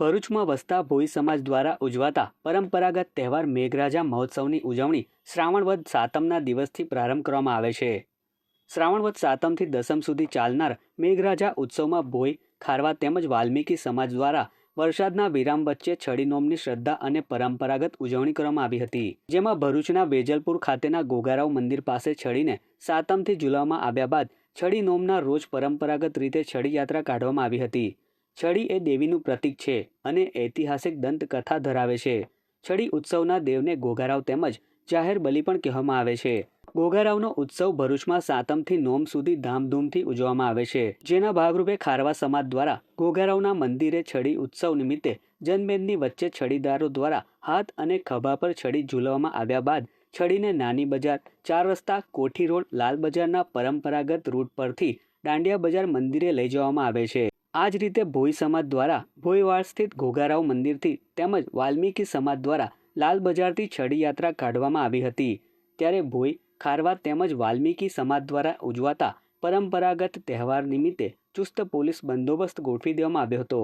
ભરૂચમાં વસતા ભોઈ સમાજ દ્વારા ઉજવાતા પરંપરાગત તહેવાર મેઘરાજા મહોત્સવની ઉજવણી શ્રાવણ વદ સાતમના દિવસથી પ્રારંભ કરવામાં આવે છે. શ્રાવણ વદ સાતમથી દસમ સુધી ચાલનાર મેઘરાજા ઉત્સવમાં ભોઈ, ખારવા તેમજ વાલ્મીકી સમાજ દ્વારા વરસાદના વિરામ વચ્ચે છડી નોમની શ્રદ્ધા અને પરંપરાગત ઉજવણી કરવામાં આવી હતી. જેમાં ભરૂચના વેજલપુર ખાતેના ગોગારાવ મંદિર પાસે છડીને સાતમથી ઝૂલવામાં આવ્યા બાદ છડી નોમના રોજ પરંપરાગત રીતે છડી યાત્રા કાઢવામાં આવી હતી. છડી એ દેવીનું પ્રતીક છે અને ઐતિહાસિક દંતકથા ધરાવે છે. છડી ઉત્સવના દેવને ગોગારાવ તેમજ જાહેર બલિ પણ કહેવામાં આવે છે. ગોગારાવનો ઉત્સવ ભરૂચમાં સાતમથી નોમ સુધી ધામધૂમથી ઉજવવામાં આવે છે. જેના ભાગરૂપે ખારવા સમાજ દ્વારા ગોગારાવના મંદિરે છડી ઉત્સવ નિમિત્તે જનમેદની વચ્ચે છડીદારો દ્વારા હાથ અને ખભા પર છડી ઝૂલવામાં આવ્યા બાદ છડીને નાની બજાર, ચાર રસ્તા, કોઠી રોડ, લાલ બજારના પરંપરાગત રૂટ પરથી દાંડિયા બજાર મંદિરે લઈ જવામાં આવે છે. આ જ રીતે ભોઈ સમાજ દ્વારા ભોઈવાડ સ્થિત ઘોઘારાવ મંદિરથી તેમજ વાલ્મીકી સમાજ દ્વારા લાલ બજારથી છડી યાત્રા કાઢવામાં આવી હતી. ત્યારે ભોઈ ખારવા તેમજ વાલ્મીકી સમાજ દ્વારા ઉજવાતા પરંપરાગત તહેવાર નિમિત્તે ચુસ્ત પોલીસ બંદોબસ્ત ગોઠવી દેવામાં આવ્યો હતો.